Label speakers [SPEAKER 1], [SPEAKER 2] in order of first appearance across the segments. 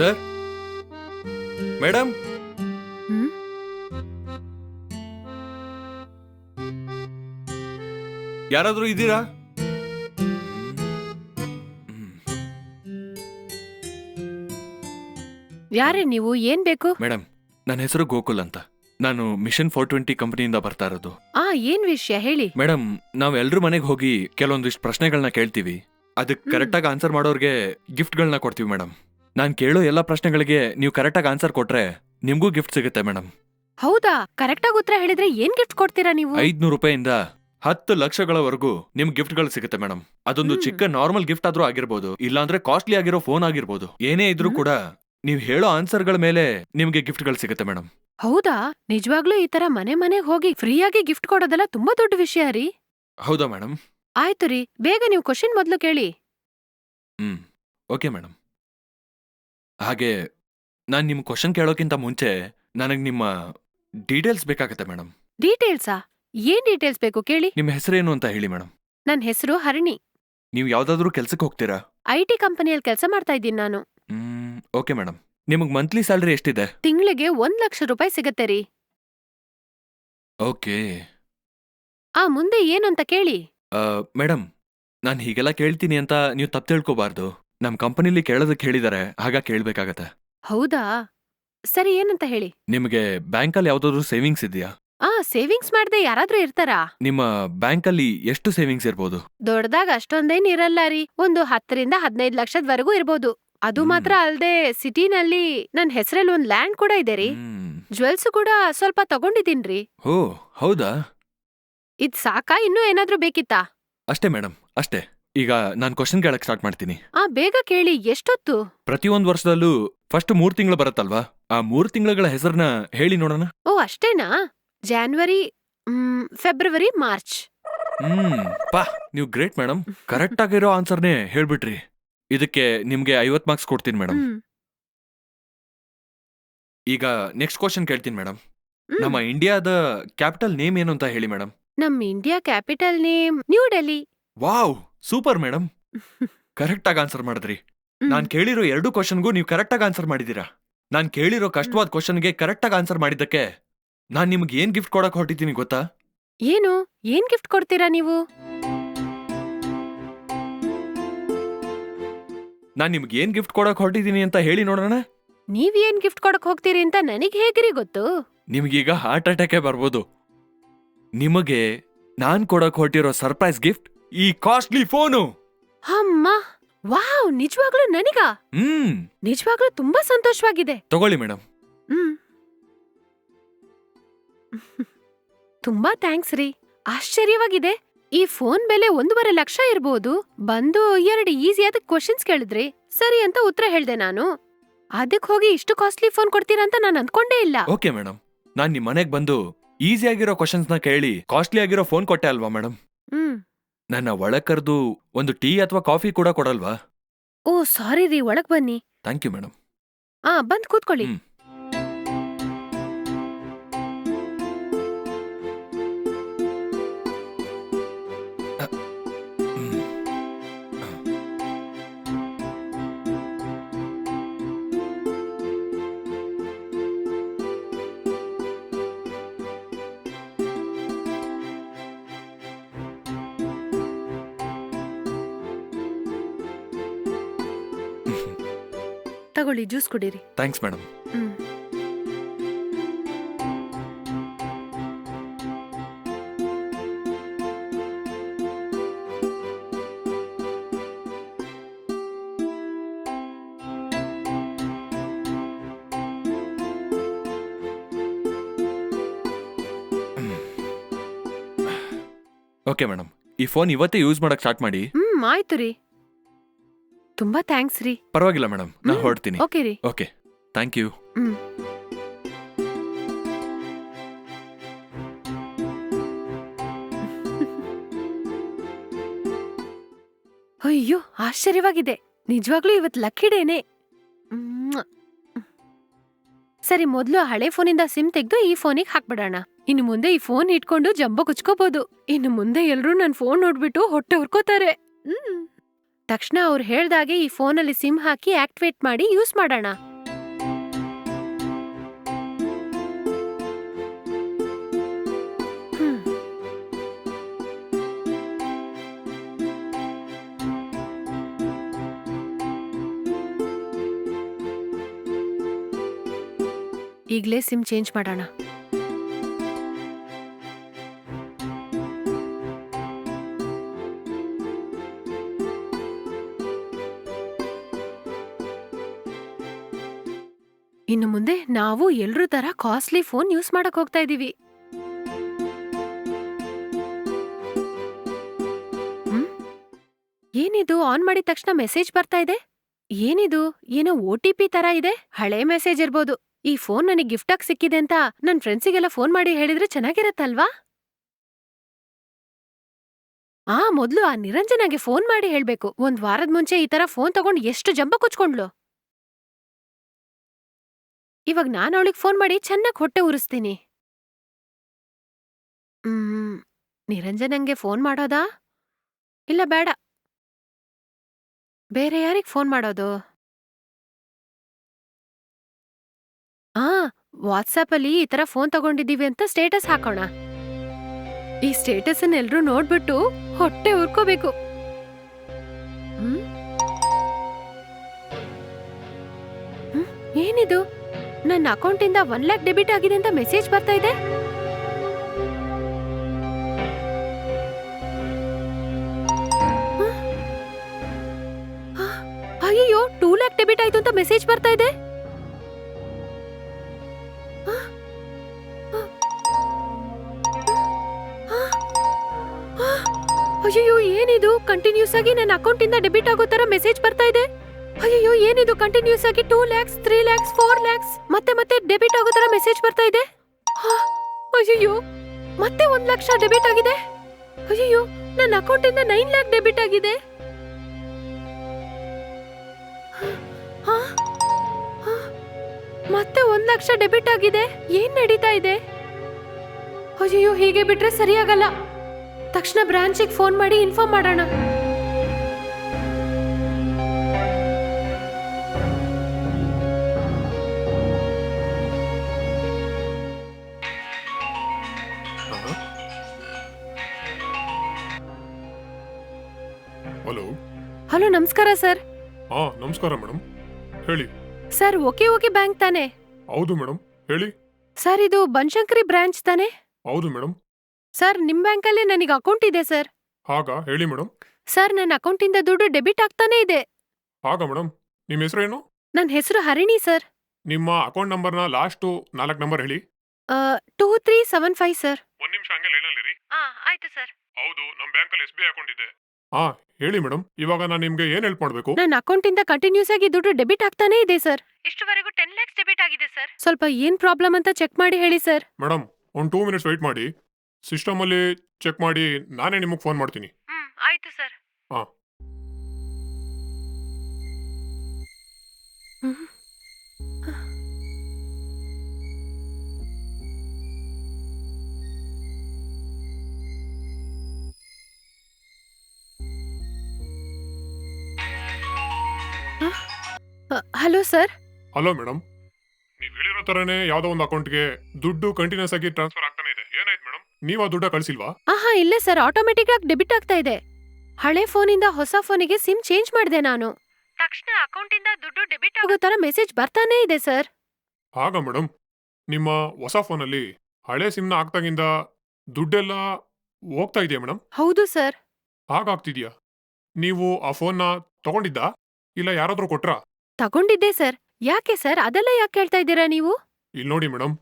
[SPEAKER 1] Sir? Madam
[SPEAKER 2] ಹ್ಮ್?
[SPEAKER 1] ಯಾರಾದ್ರೂ ಇದ್ದೀರಾ?
[SPEAKER 2] ಯಾರೇ ನೀವು? ಏನ್ ಬೇಕು?
[SPEAKER 1] ಮೇಡಮ್ ನನ್ನ ಹೆಸರು ಗೋಕುಲ್ ಅಂತ. ನಾನು ಮಿಷನ್ ಫೋರ್ ಟ್ವೆಂಟಿ ಕಂಪನಿಯಿಂದ ಬರ್ತಾ ಇರೋದು.
[SPEAKER 2] ಆ ಏನ್ ವಿಷಯ? ಹೇಳಿ.
[SPEAKER 1] ಮೇಡಮ್ ನಾವ್ ಎಲ್ರು ಮನೆಗೆ ಹೋಗಿ ಕೆಲವೊಂದಿಷ್ಟು ಪ್ರಶ್ನೆಗಳನ್ನ ಕೇಳ್ತೀವಿ. ಅದಕ್ಕೆ
[SPEAKER 2] ಕರೆಕ್ಟ್
[SPEAKER 1] ಕರೆಕ್ಟಾಗಿ ಆನ್ಸರ್ ಮಾಡೋರ್ಗೆ ಗಿಫ್ಟ್ಗಳನ್ನ ಕೊಡ್ತೀವಿ ಮೇಡಮ್ ನಾನು ಕೇಳೋ ಎಲ್ಲ ಪ್ರಶ್ನೆಗಳಿಗೆ ನೀವು ಕರೆಕ್ಟಾಗಿ ಆನ್ಸರ್ ಕೊಟ್ರೆ ನಿಮ್ಗೂ ಗಿಫ್ಟ್ ಸಿಗುತ್ತೆ ಮೇಡಮ್
[SPEAKER 2] ಹೌದಾ? ಕರೆಕ್ಟಾಗಿ ಉತ್ತರ ಹೇಳಿದ್ರೆ ಏನ್ ಗಿಫ್ಟ್ ಕೊಡ್ತೀರಾ ನೀವು?
[SPEAKER 1] ಐದ್ನೂರು ರೂಪಾಯಿಂದ ಹತ್ತು ಲಕ್ಷಗಳವರೆಗೂ ನಿಮ್ ಗಿಫ್ಟ್ಗಳು ಸಿಗುತ್ತೆ ಮೇಡಮ್ ಅದೊಂದು
[SPEAKER 2] ಹ್ಮ್.
[SPEAKER 1] ಚಿಕ್ಕ ನಾರ್ಮಲ್ ಗಿಫ್ಟ್ ಆದ್ರೂ ಆಗಿರ್ಬೋದು ಇಲ್ಲಾಂದ್ರೆ ಕಾಸ್ಟ್ಲಿ ಆಗಿರೋ ಫೋನ್ ಆಗಿರ್ಬೋದು. ಏನೇ ಇದ್ರೂ ಕೂಡ ನೀವ್ ಹೇಳೋ ಆನ್ಸರ್ಗಳ ಮೇಲೆ ನಿಮ್ಗೆ ಗಿಫ್ಟ್ಗಳು ಸಿಗುತ್ತೆ ಮೇಡಮ್
[SPEAKER 2] ಹೌದಾ? ನಿಜವಾಗ್ಲೂ ಈ ತರ ಮನೆ ಮನೆಗ್ ಹೋಗಿ ಫ್ರೀಯಾಗಿ ಗಿಫ್ಟ್ ಕೊಡೋದೆಲ್ಲ ತುಂಬಾ ದೊಡ್ಡ ವಿಷಯ ರೀ.
[SPEAKER 1] ಹೌದಾ ಮೇಡಮ್
[SPEAKER 2] ಆಯ್ತು ರೀ ಬೇಗ ನೀವು ಕ್ವಶನ್ ಮೊದ್ಲು ಕೇಳಿ.
[SPEAKER 1] ಹ್ಮ್. ಓಕೆ ಮೇಡಮ್ ಹಾಗೆ ನಾನು ನಿಮ್ಮ ಕ್ವಶನ್ ಕೇಳೋಕ್ಕಿಂತ ಮುಂಚೆ ನನಗೆ ನಿಮ್ಮ ಡೀಟೇಲ್ಸ್ ಬೇಕಾಗತ್ತೆ ಮೇಡಮ್
[SPEAKER 2] ಡೀಟೇಲ್ಸಾ ಏನ್ ಡೀಟೇಲ್ಸ್ ಬೇಕು ಕೇಳಿ?
[SPEAKER 1] ನಿಮ್ಮ ಹೆಸರೇನು ಅಂತ ಹೇಳಿ ಮೇಡಮ್
[SPEAKER 2] ನನ್ನ ಹೆಸರು ಹರಿಣಿ.
[SPEAKER 1] ನೀವು ಯಾವ್ದಾದ್ರೂ ಕೆಲಸಕ್ಕೆ ಹೋಗ್ತೀರಾ?
[SPEAKER 2] ಐ ಟಿ ಕಂಪನಿಯಲ್ಲಿ ಕೆಲಸ ಮಾಡ್ತಾ ಇದ್ದೀನಿ ನಾನು.
[SPEAKER 1] ಓಕೆ ಮೇಡಮ್ ನಿಮಗೆ ಮಂತ್ಲಿ ಸ್ಯಾಲ್ರಿ ಎಷ್ಟಿದೆ?
[SPEAKER 2] ತಿಂಗಳಿಗೆ ಒಂದ್ ಲಕ್ಷ ರೂಪಾಯಿ ಸಿಗತ್ತೆ ರೀ.
[SPEAKER 1] ಓಕೆ
[SPEAKER 2] ಆ ಮುಂದೆ ಏನು ಅಂತ ಕೇಳಿ?
[SPEAKER 1] ಮೇಡಮ್ ನಾನು ಹೀಗೆಲ್ಲ ಕೇಳ್ತೀನಿ ಅಂತ ನೀವು ತಪ್ಪು ತಿಳ್ಕೊಬಾರ್ದು. ನಮ್ಮ ಕಂಪನಿಲಿ ಕೇಳೋದಕ್ಕೆ ಹೇಳಿದ್ದಾರೆ ಹಾಗ ಕೇಳಬೇಕಾಗತ್ತೆ.
[SPEAKER 2] ಹೌದಾ? ಸರಿ ಏನಂತ ಹೇಳಿ?
[SPEAKER 1] ನಿಮಗೆ ಬ್ಯಾಂಕಲ್ಲಿ ಯಾವ್ದಾದ್ರು ಸೇವಿಂಗ್ಸ್ ಇದೆಯಾ?
[SPEAKER 2] ಆ ಸೇವಿಂಗ್ಸ್ ಮಾಡ್ದೆ ಯಾರಾದ್ರೂ ಇರ್ತಾರಾ?
[SPEAKER 1] ನಿಮ್ಮ ಬ್ಯಾಂಕಲ್ಲಿ ಎಷ್ಟು ಸೇವಿಂಗ್ಸ್ ಇರ್ಬೋದು?
[SPEAKER 2] ದೊಡ್ಡದಾಗ ಅಷ್ಟೊಂದೇನ್ ಇರಲ್ಲ ರೀ. ಒಂದು ಹತ್ತರಿಂದ ಹದಿನೈದು ಲಕ್ಷದವರೆಗೂ ಇರ್ಬೋದು. ಅದು
[SPEAKER 1] ಹ್ಮ್.
[SPEAKER 2] ಮಾತ್ರ ಅಲ್ದೆ ಸಿಟಿನಲ್ಲಿ ನನ್ ಹೆಸರಲ್ಲಿ ಒಂದ್ ಲ್ಯಾಂಡ್ ಕೂಡ ಇದೆ ರೀ.
[SPEAKER 1] ಹ್ಮ್.
[SPEAKER 2] ಜ್ವೆಲ್ಸ್ ಕೂಡ ಸ್ವಲ್ಪ ತಗೊಂಡಿದ್ದೀನ್ರಿ
[SPEAKER 1] ಓ ಹೌದಾ?
[SPEAKER 2] ಇದ್ ಸಾಕಾ? ಇನ್ನೂ ಏನಾದ್ರೂ ಬೇಕಿತ್ತಾ?
[SPEAKER 1] ಅಷ್ಟೇ ಮೇಡಮ್ ಅಷ್ಟೇ. ಈಗ ನಾನು ಕ್ವಶನ್ ಕೇಳಕ್ ಸ್ಟಾರ್ಟ್ ಮಾಡ್ತೀನಿ.
[SPEAKER 2] ಆ ಬೇಗ ಕೇಳಿ ಎಷ್ಟೊತ್ತು?
[SPEAKER 1] ಪ್ರತಿಯೊಂದು ವರ್ಷದಲ್ಲೂ ಫಸ್ಟ್ ಮೂರ್ ತಿಂಗಳು ಬರುತ್ತಲ್ವಾ? ಆ ಮೂರ್ ತಿಂಗಳ ಹೆಸರನ್ನ ಹೇಳಿ ನೋಡೋಣ.
[SPEAKER 2] ಓ ಅಷ್ಟೇನಾ? ಜಾನ್ವರಿ ಮ್, ಫೆಬ್ರವರಿ ಮಾರ್ಚ್
[SPEAKER 1] ಹ್ಮ್ ಪಾ ನೀವು ಗ್ರೇಟ್ ಮೇಡಮ್ ಕರೆಕ್ಟ್ ಆಗಿರೋ ಆನ್ಸರ್ನೇ ಹೇಳ್ಬಿಟ್ರಿ. ಇದಕ್ಕೆ ನಿಮ್ಗೆ ಐವತ್ ಮಾರ್ಕ್ಸ್ ಕೊಡ್ತೀನಿ ಮೇಡಮ್
[SPEAKER 2] ಹ್ಮ್.
[SPEAKER 1] ಈಗ ನೆಕ್ಸ್ಟ್ ಕ್ವಶನ್ ಕೇಳ್ತೀನಿ ಮೇಡಮ್
[SPEAKER 2] ಹ್ಮ್.
[SPEAKER 1] ನಮ್ಮ ಇಂಡಿಯಾದ ಕ್ಯಾಪಿಟಲ್ ನೇಮ್ ಏನು ಅಂತ ಹೇಳಿ ಮೇಡಮ್
[SPEAKER 2] ನಮ್ India capital name new Delhi
[SPEAKER 1] wow super madam correct ಆಗಿ ಆನ್ಸರ್ ಮಾಡಿದ್ರಿ. ನಾನು ಕೇಳಿರೋ ಎರಡು ಕ್ವಶನ್ಗೂ ನೀವು ಕರೆಕ್ಟ್ ಆಗಿ ಆನ್ಸರ್ ಮಾಡಿದೀರಾ ನಾನ್ ಕೇಳಿರೋ ಕಷ್ಟವಾದ ಕ್ವಶನ್ಗೆ ಕರೆಕ್ಟ್ ಆಗಿ ಆನ್ಸರ್ ಮಾಡಿದ್ದಕ್ಕೆ ನಾನ್ ನಿಮ್ಗೆ ಏನ್ ಗಿಫ್ಟ್ ಕೊಡಕ್ ಹೊರಟಿದ್ದೀನಿ ಗೊತ್ತಾ?
[SPEAKER 2] ಏನು? ಏನ್ ಗಿಫ್ಟ್ ಕೊಡ್ತೀರಾ ನೀವು?
[SPEAKER 1] ನಾನ್ ನಿಮ್ಗೆ ಏನ್ ಗಿಫ್ಟ್ ಕೊಡಕ್ ಹೊರಟಿದ್ದೀನಿ ಅಂತ ಹೇಳಿ ನೋಡೋಣ.
[SPEAKER 2] ನೀವ್ ಏನ್ ಗಿಫ್ಟ್ ಕೊಡಕ್ ಹೋಗ್ತೀರಿ ಅಂತ ನನಗೆ ಹೇಗ್ರಿ ಗೊತ್ತು?
[SPEAKER 1] ನಿಮ್ಗೀಗ ಹಾರ್ಟ್ ಅಟ್ಯಾಕೇ ಬರ್ಬೋದು. ನಿಮಗೆ ನಾನ್ ಕೊಡಕ್ ಹೊರಟಿರೋ ಸರ್ಪ್ರೈಸ್ ಗಿಫ್ಟ್ ಈ ಕಾಸ್ಟ್ಲಿ ಫೋನು
[SPEAKER 2] ಅಮ್ಮ ವಾವ್ ನಿಜವಾಗ್ಲೂ ನನಗ?
[SPEAKER 1] ಹ್ಮ್.
[SPEAKER 2] ನಿಜವಾಗ್ಲೂ ತುಂಬಾ ಸಂತೋಷವಾಗಿದೆ.
[SPEAKER 1] ತಗೊಳ್ಳಿ ಮೇಡಮ್
[SPEAKER 2] ಹ್ಮ್. ತುಂಬಾ ಥ್ಯಾಂಕ್ಸ್ ರೀ. ಆಶ್ಚರ್ಯವಾಗಿದೆ. ಈ ಫೋನ್ ಬೆಲೆ ಒಂದೂವರೆ ಲಕ್ಷ ಇರ್ಬೋದು. ಬಂದು ಎರಡು ಈಸಿಯಾದ ಕ್ವಶನ್ಸ್ ಕೇಳಿದ್ರಿ. ಸರಿ ಅಂತ ಉತ್ತರ ಹೇಳ್ದೆ ನಾನು. ಅದಕ್ಕೆ ಹೋಗಿ ಇಷ್ಟು ಕಾಸ್ಟ್ಲಿ ಫೋನ್ ಕೊಡ್ತೀರಾ ಅಂತ ನಾನು ಅನ್ಕೊಂಡೇ ಇಲ್ಲ.
[SPEAKER 1] ಓಕೆ ಮೇಡಮ್ ನಾನ್ ನಿಮ್ ಮನೆಗ್ ಬಂದು ಈಸಿ ಆಗಿರೋ ಕ್ವಶನ್ಸ್ನ ಕೇಳಿ ಕಾಸ್ಟ್ಲಿ ಆಗಿರೋ ಫೋನ್ ಕೊಟ್ಟೆ ಅಲ್ವಾ ಮೇಡಮ್
[SPEAKER 2] ಹ್ಮ್.
[SPEAKER 1] ನನ್ನ ಒಳಕರ್ದು ಕರೆದು ಒಂದು ಟೀ ಅಥವಾ ಕಾಫಿ ಕೂಡ ಕೊಡಲ್ವಾ?
[SPEAKER 2] ಓ ಸಾರಿ ರೀ ಒಳಗ್ ಬನ್ನಿ.
[SPEAKER 1] ಥ್ಯಾಂಕ್ ಯು ಮೇಡಮ್
[SPEAKER 2] ಆ ಬಂದ್ ಕೂತ್ಕೊಳ್ಳಿ.
[SPEAKER 1] ಹ್ಮ್.
[SPEAKER 2] ತಗೊಳ್ಳಿ ಜ್ಯೂಸ್ ಕುಡೀರಿ.
[SPEAKER 1] ಥ್ಯಾಂಕ್ಸ್ ಮೇಡಮ್
[SPEAKER 2] ಹ್ಮ್.
[SPEAKER 1] ಓಕೆ ಮೇಡಮ್ ಈ ಫೋನ್ ಇವತ್ತೇ ಯೂಸ್ ಮಾಡಕ್ ಸ್ಟಾರ್ಟ್ ಮಾಡಿ.
[SPEAKER 2] ಹ್ಮ್ ಆಯ್ತು ರೀ. ತುಂಬಾ ಥ್ಯಾಂಕ್ಸ್ ರೀ.
[SPEAKER 1] ಪರವಾಗಿಲ್ಲ ಮೇಡಮ್ ನಾನು
[SPEAKER 2] ಹ್ಮ್.
[SPEAKER 1] ಹೊರಡ್ತೀನಿ.
[SPEAKER 2] ಓಕೆ ರೀ.
[SPEAKER 1] ಓಕೆ ಥ್ಯಾಂಕ್ ಯು
[SPEAKER 2] ಹ್ಮ್. ಅಯ್ಯೋ ಆಶ್ಚರ್ಯವಾಗಿದೆ. ನಿಜವಾಗ್ಲೂ ಇವತ್ತು ಲಕ್ಕಿ ಡೇನೆ ಮ್ಮ್. ಸರಿ ಮೊದಲು ಆ ಹಳೆ ಫೋನಿಂದ ಸಿಮ್ ತೆಗೆದು ಈ ಫೋನಿಗೆ ಹಾಕ್ಬಿಡೋಣ. ಇನ್ನು ಮುಂದೆ ಈ ಫೋನ್ ಇಟ್ಕೊಂಡು ಜಂಬ ಕುಚ್ಕೋಬಹುದು ಇನ್ನು ಮುಂದೆ ಎಲ್ಲರೂ ನನ್ನ ಫೋನ್ ನೋಡ್ಬಿಟ್ಟು ಹೊಟ್ಟೆ ಹುರ್ಕೋತಾರೆ ಹ್ಮ್. ತಕ್ಷಣ ಅವ್ರು ಹೇಳ್ದಾಗೆ ಈ ಫೋನಲ್ಲಿ ಸಿಮ್ ಹಾಕಿ ಆಕ್ಟಿವೇಟ್ ಮಾಡಿ ಯೂಸ್ ಮಾಡೋಣ. ಈಗಲೇ ಸಿಮ್ ಚೇಂಜ್ ಮಾಡೋಣ. ಇನ್ನು ಮುಂದೆ ನಾವು ಎಲ್ರೂ ತರ ಕಾಸ್ಟ್ಲಿ ಫೋನ್ ಯೂಸ್ ಮಾಡಕ್ ಹೋಗ್ತಾ ಇದೀವಿ? ಏನಿದು? ಆನ್ ಮಾಡಿದ ತಕ್ಷಣ ಮೆಸೇಜ್ ಬರ್ತಾ ಇದೆ? ಏನಿದು? ಏನೋ ಒ ಟಿ ಪಿ ತರ ಇದೆ? ಹಳೆ ಮೆಸೇಜ್ ಇರ್ಬೋದು. ಈ ಫೋನ್ ನನಗೆ ಗಿಫ್ಟ್ ಆಗಿ ಸಿಕ್ಕಿದೆ ಅಂತ ನನ್ ಫ್ರೆಂಡ್ಸಿಗೆಲ್ಲ ಫೋನ್ ಮಾಡಿ ಹೇಳಿದ್ರೆ ಚೆನ್ನಾಗಿರತ್ತಲ್ವಾ? ಆ, ಮೊದ್ಲು ಆ ನಿರಂಜನಾಗೆ ಫೋನ್ ಮಾಡಿ ಹೇಳ್ಬೇಕು. ಒಂದ್ ವಾರದ ಮುಂಚೆ ಈ ತರ ಫೋನ್ ತಗೊಂಡು ಎಷ್ಟು ಜಂಬ ಕೊಚ್ಕೊಂಡ್ಲು ಇವಾಗ ನಾನು ಅವಳಿಗೆ ಫೋನ್ ಮಾಡಿ ಚೆನ್ನಾಗಿ ಹೊಟ್ಟೆ ಉರಿಸ್ತೀನಿ. ಹ್ಮ್ ನಿರಂಜನಂಗೆ ಫೋನ್ ಮಾಡೋದಾ? ಇಲ್ಲ, ಬೇಡ. ಬೇರೆ ಯಾರಿಗೆ ಫೋನ್ ಮಾಡೋದು? ಆ ವಾಟ್ಸಾಪಲ್ಲಿ ಈ ಥರ ಫೋನ್ ತಗೊಂಡಿದ್ದೀವಿ ಅಂತ ಸ್ಟೇಟಸ್ ಹಾಕೋಣ. ಈ ಸ್ಟೇಟಸ್ ಎಲ್ಲರೂ ನೋಡ್ಬಿಟ್ಟು ಹೊಟ್ಟೆ ಉರ್ಕೋಬೇಕು? ಏನಿದು? ನನ್ನ ಅಕೌಂಟಿಂದ ಒನ್ ಲ್ಯಾಕ್ ಡೆಬಿಟ್ ಆಗಿದೆ ಅಂತ ಮೆಸೇಜ್ ಬರ್ತಾ ಇದೆ. ಅಯ್ಯೋ ಟೂ ಲ್ಯಾಕ್ ಡೆಬಿಟ್ ಆಯ್ತು ಅಂತ ಮೆಸೇಜ್ ಬರ್ತಾ ಇದೆ. ಅಯ್ಯೋ ಏನಿದು? ಕಂಟಿನ್ಯೂಸ್ ಆಗಿ ನನ್ನ ಅಕೌಂಟಿಂದ ಡೆಬಿಟ್ ಆಗೋ ತರ ಮೆಸೇಜ್ ಬರ್ತಾ ಇದೆ. ಅಯ್ಯಯ್ಯೋ, ಏನಿದು? ಕಂಟಿನ್ಯೂಸ್ ಆಗಿ two lakhs three lakhs four lakhs ಮತ್ತೆ ಮತ್ತೆ ಡೆಬಿಟ್ ಆಗೋ ತರ ಮೆಸೇಜ್ ಬರ್ತಾ ಇದೆ? ಅಯ್ಯೋ ಮತ್ತೆ ಒಂದ್ ಲಕ್ಷ ಡೆಬಿಟ್ ಆಗಿದೆ? ಅಯ್ಯೋ ನನ್ನ ಅಕೌಂಟ್ ಇಂದ ನೈನ್ ಲ್ಯಾಕ್ ಡೆಬಿಟ್ ಆಗಿದೆ? ಮತ್ತೆ ಒಂದ್ ಲಕ್ಷ ಡೆಬಿಟ್ ಆಗಿದೆ. ಏನ್ ನಡೀತಾ ಇದೆ? ಅಯ್ಯೋ ಹೀಗೆ ಬಿಟ್ರೆ ಸರಿಯಾಗಲ್ಲ. ತಕ್ಷಣ ಬ್ರಾಂಚಿಗೆ ಫೋನ್ ಮಾಡಿ ಇನ್ಫಾರ್ಮ್ ಮಾಡೋಣ.
[SPEAKER 3] ಹಲೋ
[SPEAKER 2] ನಮಸ್ಕಾರ ಸರ್.
[SPEAKER 3] ಹಾ ನಮಸ್ಕಾರ ಮೇಡಮ್ ಹೇಳಿ.
[SPEAKER 2] ಸರ್ ಓಕೆ ಓಕೆ ಬ್ಯಾಂಕ್ ತಾನೆ?
[SPEAKER 3] ಹೌದು ಮೇಡಮ್ ಹೇಳಿ.
[SPEAKER 2] ಸರ್ ಇದು ಬನಶಂಕರಿ ಬ್ರಾಂಚ್ ತಾನೆ?
[SPEAKER 3] ಹೌದು ಮೇಡಮ್
[SPEAKER 2] ಸರ್ ನಿಮ್ ಬ್ಯಾಂಕಲ್ಲಿ ನನಗೆ ಅಕೌಂಟ್ ಇದೆ ಸರ್.
[SPEAKER 3] ಹಾಗಾ? ಹೇಳಿ ಮೇಡಮ್
[SPEAKER 2] ಸರ್ ನನ್ನ ಅಕೌಂಟಿಂದ ದುಡ್ಡು ಡೆಬಿಟ್ ಆಗ್ತಾನೆ ಇದೆ.
[SPEAKER 3] ಹಾಗಾ ಮೇಡಮ್ ನಿಮ್ಮ ಏನು?
[SPEAKER 2] ನನ್ನ ಹೆಸರು ಹರಿಣಿ ಸರ್.
[SPEAKER 3] ನಿಮ್ಮ ಅಕೌಂಟ್ ನಂಬರ್ನ ಲಾಸ್ಟು ನಾಲ್ಕು ನಂಬರ್ ಹೇಳಿ.
[SPEAKER 2] Two three seven five sir.
[SPEAKER 3] ಒಂದು ನಿಮಿಷ ಹಂಗೆ ಹಾ
[SPEAKER 2] ಆಯ್ತು ಸರ್.
[SPEAKER 3] ಹೌದು ನಮ್ಮ ಬ್ಯಾಂಕಲ್ಲಿ ಎಸ್ ಬಿ ಐ ಅಕೌಂಟ್ ಇದೆ. ಹಾ ಹೇಳಿ ಮೇಡಮ್ ಇವಾಗ ನಾನು ನಿಮಗೆ ಏನು ಹೆಲ್ಪ್ ಮಾಡಬೇಕು?
[SPEAKER 2] ನನ್ನ ಅಕೌಂಟಿಂದ ಕಂಟಿನ್ಯೂಸ್ ಆಗಿ ದುಡ್ಡು ಡೆಬಿಟ್ ಆಗ್ತಾನೆ ಇದೆ ಸರ್ ಇಷ್ಟುವರೆಗೂ ಟೆನ್ ಲ್ಯಾಕ್ಸ್ ಡೆಬಿಟ್ ಆಗಿದೆ ಸರ್ ಸ್ವಲ್ಪ ಏನ್ ಪ್ರಾಬ್ಲಮ್ ಅಂತ ಚೆಕ್ ಮಾಡಿ ಹೇಳಿ ಸರ್
[SPEAKER 3] ಮೇಡಮ್ ಒಂದು ಟೂ ಮಿನಿಟ್ಸ್ ವೆಯ್ಟ್ ಮಾಡಿ. ಸಿಸ್ಟಮ್ ಅಲ್ಲಿ ಚೆಕ್ ಮಾಡಿ ನಾನೇ ನಿಮಗೆ ಫೋನ್ ಮಾಡ್ತೀನಿ.
[SPEAKER 2] ಹ್ಮ್ ಆಯ್ತು ಸರ್
[SPEAKER 3] ಹಾ.
[SPEAKER 2] Hello sir.
[SPEAKER 3] ಹಲೋ ಮೇಡಮ್ ನೀವು ಹೇಳಿರೋ ತರನೇ ಯಾವ್ದೋ ಒಂದು ಅಕೌಂಟ್ಗೆ ದುಡ್ಡು ಕಂಟಿನ್ಯೂಸ್ ಆಗಿ ಟ್ರಾನ್ಸ್ಫರ್ ಆಗ್ತಾನೆ ಇದೆ. ಏನಾಯ್ತು ಮೇಡಮ್ ನೀವು ಆ ದುಡ್ಡ ಕಳಿಸಿಲ್ವಾ?
[SPEAKER 2] ಆಹಾ ಇಲ್ಲ ಸರ್. ಆಟೋಮೆಟಿಕ್ ಆಗಿ ಡೆಬಿಟ್ ಆಗ್ತಾ ಇದೆ. ಹಳೆ ಫೋನಿಂದ ಹೊಸ ಫೋನಿಗೆ ಸಿಮ್ ಚೇಂಜ್ ಮಾಡಿದೆ ನಾನು. ತಕ್ಷಣ ಅಕೌಂಟಿಂದ ದುಡ್ಡು ಡೆಬಿಟ್ ಆಗೋ ತರ ಮೆಸೇಜ್ ಬರ್ತಾನೆ ಇದೆ ಸರ್.
[SPEAKER 3] ಆಗ ಮೇಡಮ್ ನಿಮ್ಮ ಹೊಸ ಫೋನಲ್ಲಿ ಹಳೆ ಸಿಮ್ನ ಹಾಕ್ದಾಗಿಂದ ದುಡ್ಡೆಲ್ಲ ಹೋಗ್ತಾ ಇದೆಯಾ ಮೇಡಮ್
[SPEAKER 2] ಹೌದು ಸರ್.
[SPEAKER 3] ಹಾಗಾಗ್ತಿದ್ಯಾ? ನೀವು ಆ ಫೋನ್ನ ತಗೊಂಡಿದ್ದಾ? ಇಲ್ಲ ಯಾರಾದ್ರೂ ಕೊಟ್ರಾ?
[SPEAKER 2] ತಗೊಂಡಿದ್ದೆ ಸರ್. ಯಾಕೆ ಸರ್? ಅದೆಲ್ಲ ಯಾಕೆ ಕೇಳ್ತಾ ಇದ್ದೀರಾ ನೀವು?
[SPEAKER 3] ಇಲ್ಲಿ ನೋಡಿ ಮೇಡಮ್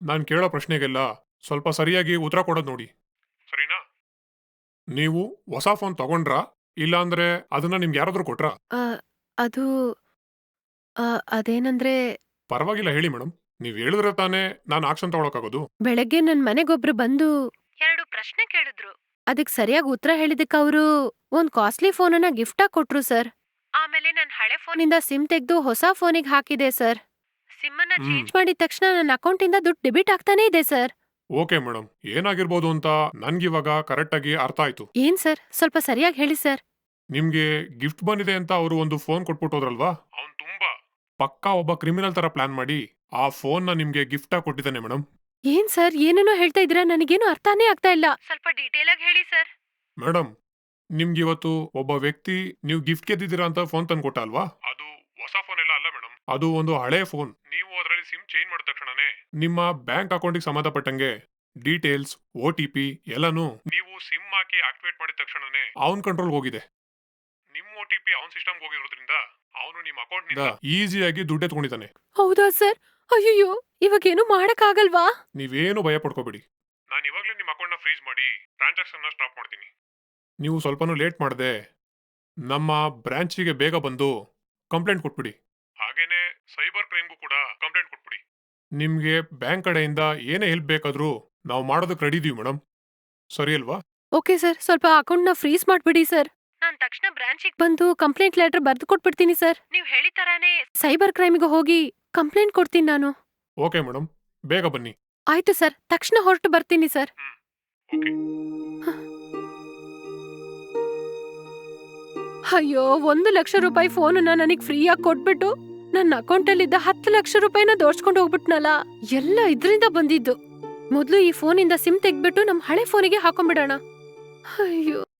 [SPEAKER 3] ನಾನು ಕೇಳೋ ಪ್ರಶ್ನೆಗೆಲ್ಲ ಸ್ವಲ್ಪ ಸರಿಯಾಗಿ ಉತ್ತರ ಕೊಡೋದು ನೋಡಿ. ಸರಿನಾ? ನೀವು ಹೊಸ ಫೋನ್ ತಗೊಂಡ್ರಾ? ಇಲ್ಲ ಅಂದ್ರೆ ಅದನ್ನ ನಿಮ್ಗೆ ಯಾರಾದ್ರೂ ಕೊಟ್ರಾ?
[SPEAKER 2] ಆ, ಅದು ಆ, ಅದೇನಂದ್ರೆ
[SPEAKER 3] ಪರವಾಗಿಲ್ಲ ಹೇಳಿ ಮೇಡಮ್ ನೀವು ಹೇಳಿದ್ರೆ ತಾನೇ ನಾನು ಆಕ್ಷನ್ ತಗೊಳಕಾಗೋದು
[SPEAKER 2] ಬೆಳಗ್ಗೆ ನನ್ ಮನೆಗೊಬ್ರು ಬಂದು ಎರಡು ಪ್ರಶ್ನೆ ಕೇಳಿದ್ರು. ಅದಕ್ ಸರಿಯಾಗಿ ಉತ್ತರ ಹೇಳಿದಕ್ಕೆ ಅವರು ಒಂದ್ ಕಾಸ್ಟ್ಲಿ ಫೋನನ್ನ ಗಿಫ್ಟ್ ಆಗಿ ಕೊಟ್ರು ಸರ್. ಆಮೇಲೆ ನನ್ನ ಹಳೆ ಫೋನಿಂದ ಸಿಮ್ ತೆಗೆದು ಹೊಸ ಫೋನಿಗೆ ಹಾಕಿದೆ ಸರ್. ಸಿಮ್ ಅನ್ನ
[SPEAKER 3] ಹ್ಮ್.
[SPEAKER 2] ಚೇಂಜ್ ಮಾಡಿದ ತಕ್ಷಣ ನನ್ನ ಅಕೌಂಟಿಂದ ದುಡ್ಡು ಡೆಬಿಟ್ ಆಗ್ತಾನೆ ಇದೆ ಸರ್.
[SPEAKER 3] ಓಕೆ ಮೇಡಮ್ ಏನಾಗಿರ್ಬೋದು ಅಂತ ನನ್ಗಿವಾಗ ಕರೆಕ್ಟಾಗಿ ಅರ್ಥ ಆಯ್ತು.
[SPEAKER 2] ಏನ್ ಸರ್? ಸ್ವಲ್ಪ ಸರಿಯಾಗಿ ಹೇಳಿ ಸರ್.
[SPEAKER 3] ನಿಮ್ಗೆ ಗಿಫ್ಟ್ ಬಂದಿದೆ ಅಂತ ಅವರು ಒಂದು ಫೋನ್ ಕೊಟ್ಬಿಟ್ಟೋದ್ರಲ್ವಾ ಅವ್ನು ತುಂಬಾ. ಪಕ್ಕಾ ಒಬ್ಬ ಕ್ರಿಮಿನಲ್ ತರ ಪ್ಲಾನ್ ಮಾಡಿ ಆ ಫೋನ್ನ ನಿಮ್ಗೆ ಗಿಫ್ಟ್ ಆಗಿ ಕೊಟ್ಟಿದ್ದಾನೆ ಮೇಡಮ್
[SPEAKER 2] ಏನ್ ಸರ್? ಏನೇನೋ ಹೇಳ್ತಾ ಇದ್ದೀರಾ? ನನಗೇನು ಅರ್ಥನೇ ಆಗ್ತಾ ಇಲ್ಲ. ಸ್ವಲ್ಪ ಡೀಟೇಲ್ ಆಗಿ ಹೇಳಿ ಸರ್.
[SPEAKER 3] ಮೇಡಮ್ ನಿಮ್ಗೆ ಇವತ್ತು ಒಬ್ಬ ವ್ಯಕ್ತಿ ನೀವು ಗಿಫ್ಟ್ ಗೆದ್ದಿದ್ದೀರಾ ಅಂತ ಫೋನ್ ತಂದು ಕೊಟ್ಟ ಅಲ್ವಾ ಅದು ಹೊಸ ಫೋನ್ ಎಲ್ಲ ಅಲ್ಲ ಮೇಡಮ್ ಅದು ಒಂದು ಹಳೆ ಫೋನ್ ನೀವು ಅದರಲ್ಲಿ ಸಿಮ್ ಚೇಂಜ್ ಮಾಡಿದ ತಕ್ಷಣನೇ ನಿಮ್ಮ ಬ್ಯಾಂಕ್ ಅಕೌಂಟಿಗೆ ಸಂಬಂಧಪಟ್ಟಂಗೆ ಡೀಟೇಲ್ಸ್ ಒ ಟಿ ಪಿ ಎಲ್ಲಾನು ನೀವು ಸಿಮ್ ಹಾಕಿ ಆಕ್ಟಿವೇಟ್ ಮಾಡಿದ ತಕ್ಷಣನೇ ಅವನ್ ಕಂಟ್ರೋಲ್ ಹೋಗಿದೆ. ನಿಮ್ಮ ಒ ಟಿ ಪಿ ಅವನ್ ಸಿಸ್ಟಮ್ ಹೋಗಿರೋದ್ರಿಂದ ಅವನು ನಿಮ್ಮ ಅಕೌಂಟ್ನಿಂದ ಈಸಿಯಾಗಿ ದುಡ್ಡು ತಗೊಂಡಿದ್ದಾನೆ
[SPEAKER 2] ಹೌದಾ ಸರ್ ಅಯ್ಯಯ್ಯೋ ಇವಾಗೇನು ಮಾಡಕ್ಕಾಗಲ್ವಾ?
[SPEAKER 3] ನೀವೇನು ಭಯ ಪಡ್ಕೋಬೇಡಿ ನಾನು ಇವಾಗಲೇ ನಿಮ್ಮ ಅಕೌಂಟ್ನ ಫ್ರೀಸ್ ಮಾಡಿ ಟ್ರಾನ್ಸಾಕ್ಷನ್ನ ಸ್ಟಾಪ್ ಮಾಡ್ತೀನಿ. ನೀವು ಸ್ವಲ್ಪನೂ ಲೇಟ್ ಮಾಡದೆ ನಮ್ಮ ಬ್ರಾಂಚಿಗೆ ಬೇಗ ಬಂದು ಕಂಪ್ಲೇಂಟ್ ಕೊಟ್ಬಿಡಿ. ಹಾಗೇನೆ ಸೈಬರ್ ಕ್ರೈಮ್ಗೂ ಕೂಡ ಕಂಪ್ಲೇಂಟ್ ಕೊಟ್ಬಿಡಿ. ನಿಮಗೆ ಬ್ಯಾಂಕ್ ಕಡೆಯಿಂದ ಏನೇ ಹೆಲ್ಪ್ ಬೇಕಾದರೂ ನಾವು ಮಾಡೋದಕ್ಕೆ ರೆಡಿ ಇದೀವಿ ಮೇಡಮ್ ಸರಿ ಅಲ್ವಾ?
[SPEAKER 2] ಓಕೆ ಸರ್ ಸ್ವಲ್ಪ ಅಕೌಂಟ್ನ ಫ್ರೀಸ್ ಮಾಡ್ಬಿಡಿ ಸರ್. ನಾನು ತಕ್ಷಣ ಬ್ರಾಂಚಿಗೆ ಬಂದು ಕಂಪ್ಲೇಂಟ್ ಲೆಟರ್ ಬರ್ದು ಕೊಟ್ಬಿಡ್ತೀನಿ ಸರ್. ನೀವು ಹೇಳಿತರಾನೇ ಸೈಬರ್ ಕ್ರೈಮ್ಗೆ ಹೋಗಿ ಕಂಪ್ಲೇಂಟ್ ಕೊಡ್ತೀನಿ ನಾನು.
[SPEAKER 3] ಓಕೆ ಮೇಡಮ್ ಬೇಗ ಬನ್ನಿ.
[SPEAKER 2] ಆಯ್ತು ಸರ್ ತಕ್ಷಣ ಹೊರಟು ಬರ್ತೀನಿ ಸರ್.
[SPEAKER 3] ಓಕೆ.
[SPEAKER 2] ಅಯ್ಯೋ, ಒಂದು ಲಕ್ಷ ರೂಪಾಯಿ ಫೋನನ್ನ ನನಗ್ ಫ್ರೀಯಾಗಿ ಕೊಟ್ಬಿಟ್ಟು ನನ್ನ ಅಕೌಂಟಲ್ಲಿದ್ದ ಹತ್ತು ಲಕ್ಷ ರೂಪಾಯಿನ ದೋಡ್ಸ್ಕೊಂಡು ಹೋಗ್ಬಿಟ್ನಲ್ಲ. ಎಲ್ಲ ಇದ್ರಿಂದ ಬಂದಿದ್ದು. ಮೊದ್ಲು ಈ ಫೋನಿಂದ ಸಿಮ್ ತೆಗ್ದ್ಬಿಟ್ಟು ನಮ್ಮ ಹಳೆ ಫೋನಿಗೆ ಹಾಕೊಂಡ್ಬಿಡೋಣ ಅಯ್ಯೋ.